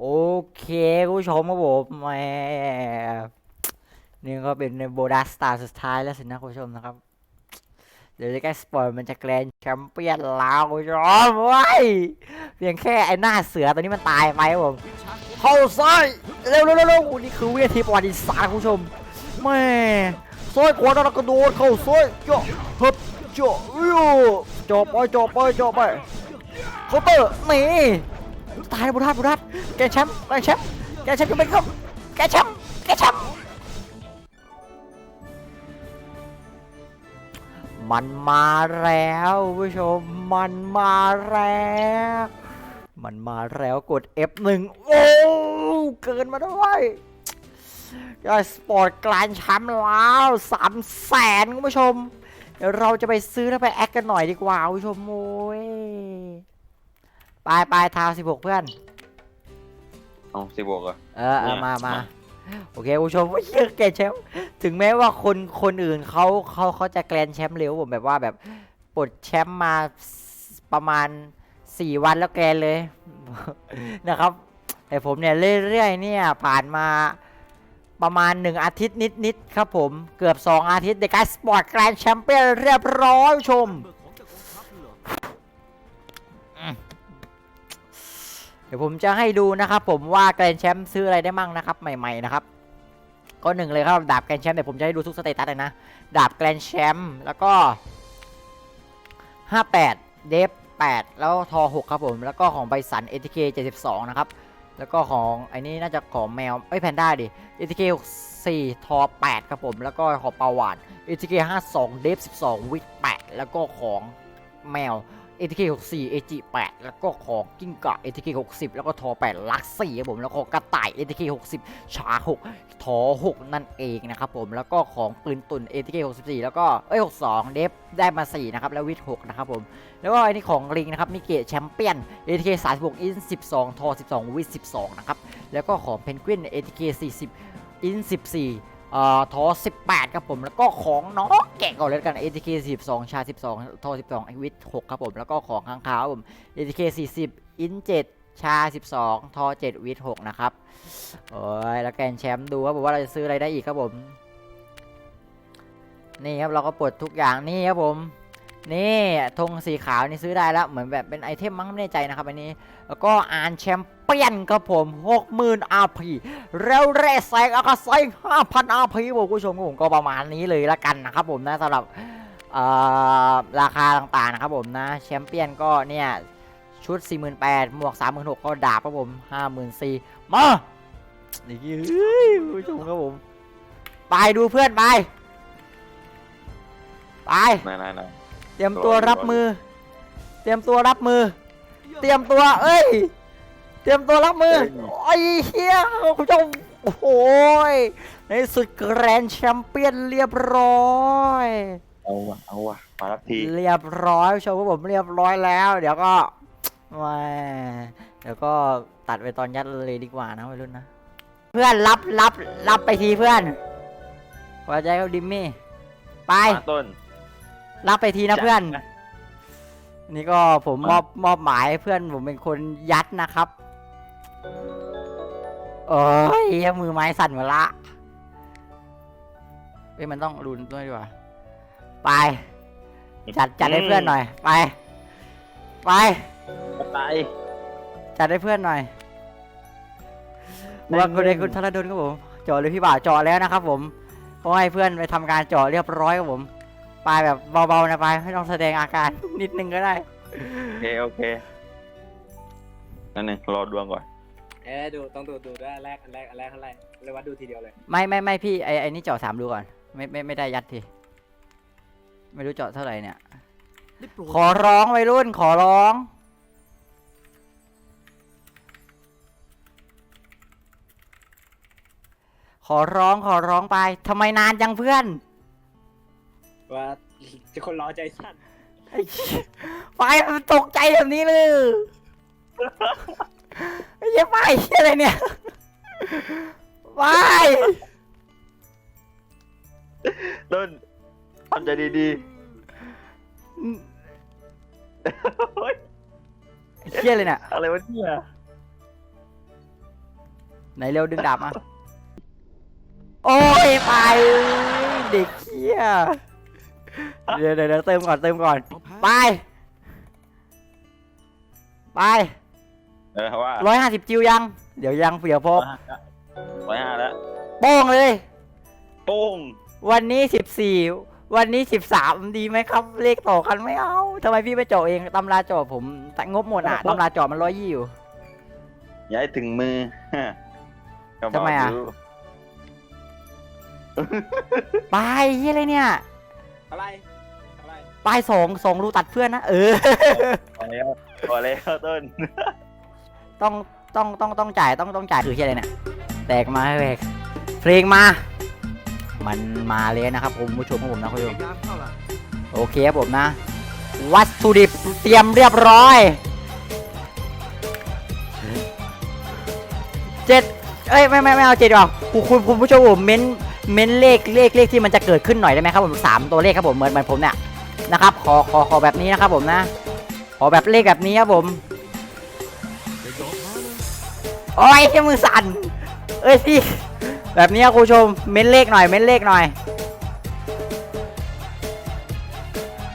โอเคคุณผู้ชมครับผมแหมนี่ก็เป็นโบนัสตาสุดท้ายแล้วสินะคุณผู้ชมนะครับ เดี๋ยวจะแก้สปอยมันจะแกรนแชมเปี้ยนลาวคุณผู้ชมว้ยเพียงแค่ไอ้หน้าเสือตัวนี้มันตายไปครับผมเข้าซ้ายเร็วเร็วเร็วนี่คือเวทีประวัติศาสตร์คุณผู้ชมแม่ซ้ายขวาแล้วกระโดดเข้าซ้ายเจาะฮึบเจาะยูเจาะไปเจาะไปเจาะไปเคาน์เตอร์นี่ ตายบุทัดบุทัดแกแชมป์แกแชมป์แกแชมป์จะเป็นครับแกแชมป์แกแชมป์มันมาแล้วผู้ชมมันมาแล้วมันมาแล้วกด F1 โอ้เกินมาด้วยยอดสปอร์ตกลานแชมป์แล้วสามแสนคุณผู้ชม เดี๋ยวเราจะไปซื้อแล้วไปแอคกันหน่อยดีกว่าคุณผู้ชมโอ้ย ไปไปทาวสิบหกเพื่อน เอาสิบวกเหรอะ เออเอามามามา โอเคคุณผู้ชมว่าเชื่อแกรนด์แชมป์ถึงแม้ว่าคนคนอื่นเขาเขาเขาจะแกรนด์แชมป์เร็วผมแบบว่าแบบปลดแชมป์มาประมาณ4วันแล้วแกรนด์เลย นะครับแต่ผมเนี่ยเรื่อยๆเนี่ยผ่านมาประมาณ1อาทิตย์นิดๆครับผมเกือบ2อาทิตย์ในการสปอร์ตแกรนด์แชมเปี้ยนเรียบร้อยคุณผู้ชมเดี๋ยวผมจะให้ดูนะครับผมว่าแกรนแชมป์ซื้ออะไรได้มั่งนะครับใหม่ๆนะครับก็หนึ่งเลยครับดาบแกรนแชมป์เดี๋ยวผมจะให้ดูทุกสเตตัสเลยนะดาบแกรนแชมป์แล้วก็ 58 เดฟ8 แล้วทอ6ครับผม แล้วก็ของไบสัน ATK 72 นะครับ แล้วก็ของไอ้นี่น่าจะของแมวไอ้แพนด้าดิ ATK 64ทอ8ครับผม แล้วก็ของปาวาน ATK 52 เดฟ12 วิก8แล้วก็ของแมว ATK 64 AG 8แล้วก็ของกิ้งก่า ATK 60 แล้วก็ทอ 8 ลัก4ครับผม แล้วก็กระต่าย ATK 60 ชา 6 ทอ 6 นั่นเองนะครับผม แล้วก็ของปืนตุน ATK 64 แล้วก็เอ้ย 62 เดฟได้มา 4 นะครับ แล้ววิท6นะครับผม แล้วก็อันนี้ของลิงนะครับมิเกะแชมเปี้ยน ATK 36 อิน 12 ทอ 12 วิท12 นะครับ แล้วก็ของเพนกวิน ATK 40 อิน 14เอ่ ทอ 18 ครับผม แล้วก็ของน้องแกะก่อนเลยกัน ATK 12 ชา 12 ทอ 12วิท6ครับผม แล้วก็ของข้างขาวผม ATK 40 อิน 7 ชา 12 ทอ 7 วิท6นะครับ โอ้ย แล้วแกนแชมป์ดูครับผมว่าเราจะซื้ออะไรได้อีกครับผม นี่ครับเราก็ปลดทุกอย่างนี่ครับผม นี่ธงสีขาวนี่ซื้อได้แล้วเหมือนแบบเป็นไอเทมมั้งไม่แน่ใจนะครับอันนี้ แล้วก็อ่านแชมเปี้ยนครับผม 60,000 RP แล้วแรกแซงอากาไซ5,000 RP ผมคุณผู้ชมผมก็ประมาณนี้เลยละกันนะครับผมนะสำหรับราคาต่างๆนะครับผมนะแชมเปี้ยนก็เนี่ย ชุด 48,000หมวก 36,000ก็ดาบครับผม54,000มานี่เฮ้ยผู้ชมครับผม ไปดูเพื่อนไป ไปนายนายน เตรียมตัวรับมือ เตรียมตัวรับมือ เตรียมตัว เอ้ย เตรียมตัวรับมือโอ้ยเฮียคุณผู้ชมโอ้โหยในสุดแกรนด์แชมเปี้ยนเรียบร้อยเอาวะเอาวะมารับทีเรียบร้อยผู้ชมครับผมเรียบร้อยแล้ว เดี๋ยวก็แหมเดี๋ยวก็ตัดไปตอนยัดเลยดีกว่านะวัยรุ่นนะ เพื่อนรับรับรับไปทีเพื่อนพอใจเขาดิมมี่ ไปมาต้น รับไปทีนะเพื่อนจัดนี่ก็ผมมอบมอบหมายให้เพื่อนผมเป็นคนยัดนะครับโอ้ยเหี้ยมือไม้สั่นหมดละเอ้ยมันต้องรุนด้วยดีกว่า ไป จัดจัดให้เพื่อนหน่อย ไป ไปกระต่ายจัดให้เพื่อนหน่อยว่าคุณเอกคุณธนดลครับผมเจาะเลยพี่บ่าวเจาะแล้วนะครับผมก็ให้เพื่อนไปทำการเจาะเรียบร้อยครับผม ไปแบบเบาๆนะไปไม่ต้องแสดงอาการ นิดนึงก็ได้ โอเคโอเคนั่นหนึ่งรอดวงก่อน เอ๊ะดูต้องดูดูด้วยอันแรกอันแรกอันแรกเท่าไหร่เลยว่าดูทีเดียวเลยไม่ไม่ไม่พี่ไอไอนี่เจาะสามดูก่อนไม่ไม่ไม่ได้ยัดทีไม่รู้เจาะเท่าไหร่เนี่ยขอร้องวัยรุ่นขอร้อง ขอร้องขอร้องไปทำไมนานจังเพื่อน ว่าจะคนรอใจสั้นไอ้เหี้ยไปมันตกใจแบบนี้เลยไอ้เหี้ยไปเหี้ยอะไรเนี่ยไปต้นทำใจดีๆโอ๊ยไอ้เหี้ยเลยเนี่ยอะไรวะเนี่ยไหนเร็วดึงดาบมา โอ้ยไปเด็กเขี้ย เดี๋ยวเดี๋ยวเดี๋ยวเติมก่อนเติมก่อน ไป ไปเออว่าร้อยห้าสิบจิวยัง เดี๋ยวยังเดี๋ยวพอร้อยห้าแล้วโป้งเลย โป้ง วันนี้สิบสี่วันนี้สิบสามดีไหมครับ เลขต่อกันไม่เอาทำไมพี่ไม่เจาะเองตำราเจาะผมแต่งบหมดอะตำราเจาะมันร้อยยี่อยู่ย้ายถึงมือก็บกทำไมอะยู่ไปเฮียอะไรเนี่ย อะไรอะไรปลายสองสองรูตัดเพื่อนนะ เออ พอแล้วพอแล้วต้นต้องต้องต้องต้องจ่ายต้องต้องจ่ายคือเฮียอะไรเนี่ยแตกมาให้แหวกเพลงมา มันมาเลยนะครับผมผู้ชมของผมนะคุณผู้ชมโอเคครับผมนะ วัตถุดิบเตรียมเรียบร้อยเจ็ดเอ้ยไม่ไม่ไม่เอาเจ็ดดีกว่าคุณคุณคุณผู้ชมผมเม้น เม้นเลขเลขเลขที่มันจะเกิดขึ้นหน่อยได้ไหมครับผมสามตัวเลขครับผมเหมือนเหมือนผมเนี่ยนะครับขอขอขอแบบนี้นะครับผมนะ ขอแบบเลขแบบนี้ครับผมโอ้ยแค่มือสั่นเอ้ยพี่แบบนี้ครับคุณผู้ชมเม้นเลขหน่อยเม้นเลขหน่อย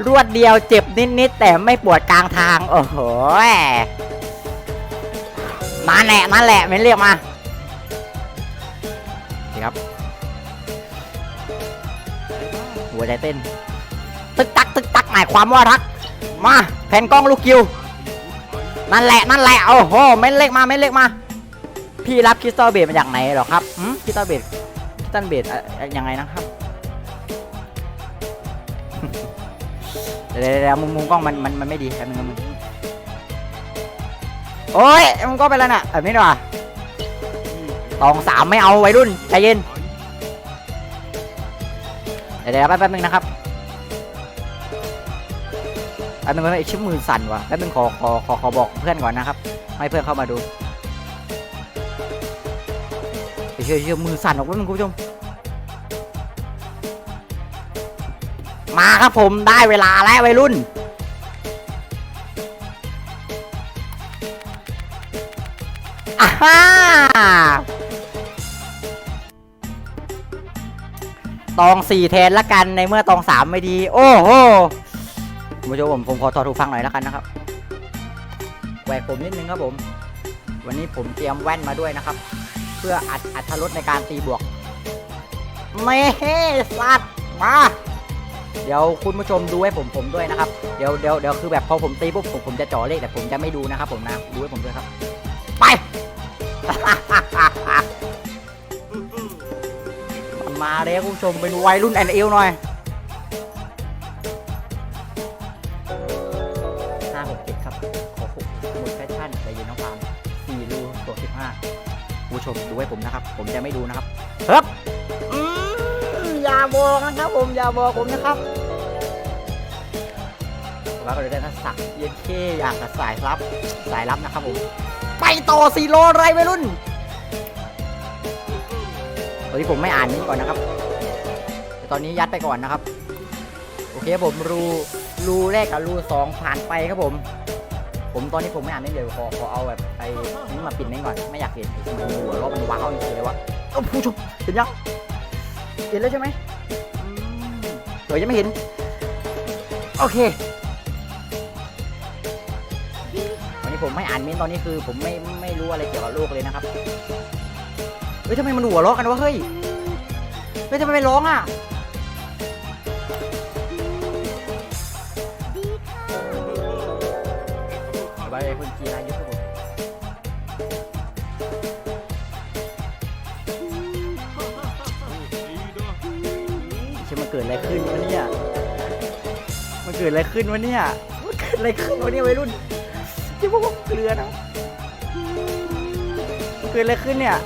รวดเดียวเจ็บนิดๆแต่ไม่ปวดกลางทางโอ้โหมาแหละนั่นแหละเม้นเลขมาดีครับ ใจเต้น ตึกตักตึกตักหมายความว่ารัก มาแผ่นกล้องลูกกิว นั่นแหละนั่นแหละโอ้โหเม้นเลขมาเม้นเลขมา พี่รับคริสตัลเบดมาจากไหนหรอครับหืมคริสตัลเบดคริสตัลเบดอะอะยังไงนะครับเดี๋ยวเดี๋ยวมุมมุมกล้องมันมันมันไม่ดีแป๊บนึงแป๊บนึงโอ้ยมันก็ไปแล้วน่ะแบบนี้ดีกว่าตองสามไม่เอาไว้รุ่นใจเย็น ดี๋ยวเดี๋ยวแป๊บแป๊บนึงนะครับแป๊บนึงไอชิบมือสั่นว่ะแป๊บนึงขอขอขอขอบอกเพื่อนก่อนนะครับ ให้เพื่อนเข้ามาดูเชื่อเชื่อมือสั่นออกไว้มึงคุณผู้ชม มาครับผมได้เวลาแล้ววัยรุ่นอ่า ตองสี่แทนละกันในเมื่อตองสามไม่ดี โอ้โหคุณผู้ชมผมผมขอถอดหูฟังหน่อยละกันนะครับแหวกผมนิดนึงครับผม วันนี้ผมเตรียมแว่นมาด้วยนะครับ เพื่ออัดอัตรถรสในการตีบวกไม่สัตว์มาเดี๋ยวคุณผู้ชมดูให้ผมผมด้วยนะครับ เดี๋ยวเดี๋ยวเดี๋ยวคือแบบพอผมตีปุ๊บผมผมจะจ่อเลขแต่ผมจะไม่ดูนะครับผมนะ ดูให้ผมด้วยครับ ไป มาเลยคุณผู้ชมเป็นวัยรุ่นแอนเอลหน่อยห้าหกเจ็ดครับ ขอหกหมดแฟชั่นใจเย็นน้องปาล์มสี่รูตัวสิบห้าผู้ชมดูให้ผมนะครับ ผมจะไม่ดูนะครับเฮ้ยอืมอย่าบอกนะครับผมอย่าบอกผมนะครับว่าก็เลยได้ทักษะเย็นเคอยากับสายลับ สายลับนะครับผม ไปต่อสี่โลไรวัยรุ่น ตอนนี้ผมไม่อ่านนี้ก่อนนะครับแต่ตอนนี้ยัดไปก่อนนะครับ โอเคผมรูรูแรกกับรูสองผ่านไปครับผม ผมตอนนี้ผมไม่อ่านนี่เดี๋ยวขอขอเอาแบบไอ้นี่มาปิดนี่ก่อนไม่อยากเห็นมันหัวเรามันว้าวจริงเลยวะเอ้ผู้ชมเห็นยังเห็นแล้วใช่ไหมอืมเดี๋ยวยังไม่เห็น โอเควันนี้ผมไม่อ่านเมนต์ตอนนี้คือ ผมไม่ไม่รู้อะไรเกี่ยวกับโลกเลยนะครับ เฮ้ยทำไมมันหัวเราะกันวะเฮ้ย เฮ้ยทำไมไม่ร้องอะ ไปคุณจีรายุทธครับผมใช่มันเกิดอะไรขึ้นวะเนี่ย มันเกิดอะไรขึ้นวะเนี่ยมันเกิดอะไรขึ้นวะเนี่ยวัยรุ่นที่พวกผมเกลือนะมันเกิดอะไรขึ้นเนี่ย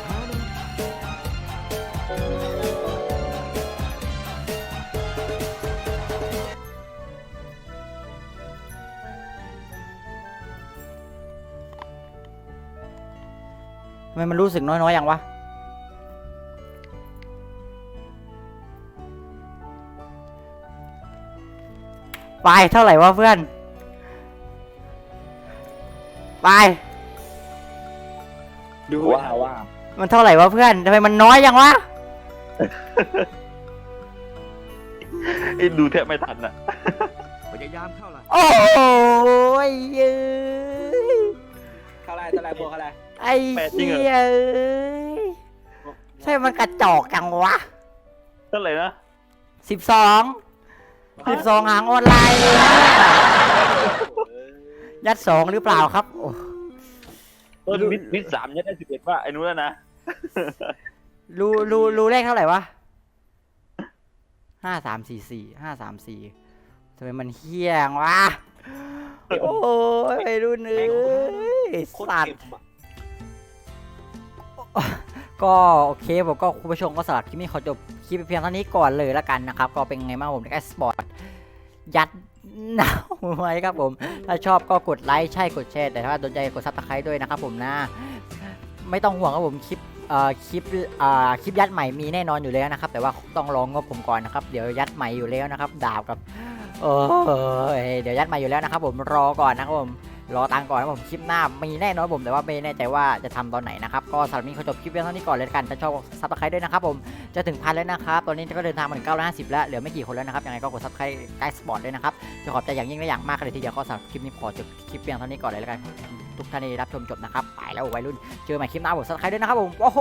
ทำไมมันรู้สึกน้อยๆอย่างวะ ไปเท่าไหร่วะเพื่อน ไป ดูว่าว่ามันเท่าไหร่วะเพื่อนทำไมมันน้อยยังวะ ไอ้ดูแทบไม่ทันอะ พยายามเข้าล่ะโอ้ยเย้ย เท่าไรเท่าไรบวกเท่าไร ไอ้เหี้ยเอ้ยใช่มันกระจอกจังวะเท่าไหร่นะสิบสองสิบสองหางออนไลน์เลยนะยัดสองหรือเปล่าครับโอ้เออมิดมิดสามยัดได้สิบเอ็ดว่าไอ้นู้นแล้วนะรูรูรูเลขเท่าไหร่วะห้าสามสี่สี่ห้าสามสี่ทำไมมันเฮี้ยงวะ โอ้ยไอ้รุ่นเอ้ยโคตรสัตเก็ว์บอะ ก็โอเคผมก็คุณผู้ชมก็สำหรับคลิปนี้ขอจบคลิปเพียงเท่านี้ก่อนเลยล้วกันนะครับ ก็เป็นไงบ้างผมแอสปอร์ตยัดหนาวไว้ครับผม ถ้าชอบก็กดไลค์ใช่กดแชร์ แต่ถ้าโดนใจกดซับสไครต์ด้วยนะครับผมนะ ไม่ต้องห่วงครับผมคลิปเอ่อคลิปเอ่อคลิปยัดใหม่มีแน่นอนอยู่แล้วนะครับ แต่ว่าต้องรองงบผมก่อนนะครับ เดี๋ยวยัดใหม่อยู่แล้วนะครับดาวกับเออเดี๋ยวยัดใหม่อยู่แล้วนะครับผมรอก่อนนะครับผม รอตังก่อนนะครับผมคลิปหน้ามีแน่นอนผมแต่ว่าไม่แน่ใจว่าจะทำตอนไหนนะครับก็สำหรับนี้ขอจบคลิปเพียงเท่านี้ก่อนเลยละกันถ้าชอบซับสไครต์ด้วยนะครับผมจะถึงพันแล้วนะครับตอนนี้ก็เดินทางมาถึง950แล้วเหลือไม่กี่คนแล้วนะครับยังไงก็กดซับสไครต์ใกล้สปอร์ตด้วยนะครับจะขอบใจอย่างยิ่งและอย่างมากเลยทีเดียวก็สำหรับคลิปนี้ขอจบคลิปเพียงเท่านี้ก่อนเลยละกันทุกท่านที่รับชมจบนะครับไปแล้ววัยรุ่นเจอใหม่คลิปหน้าผมซับสไครด้วยนะครับผมโอ้โห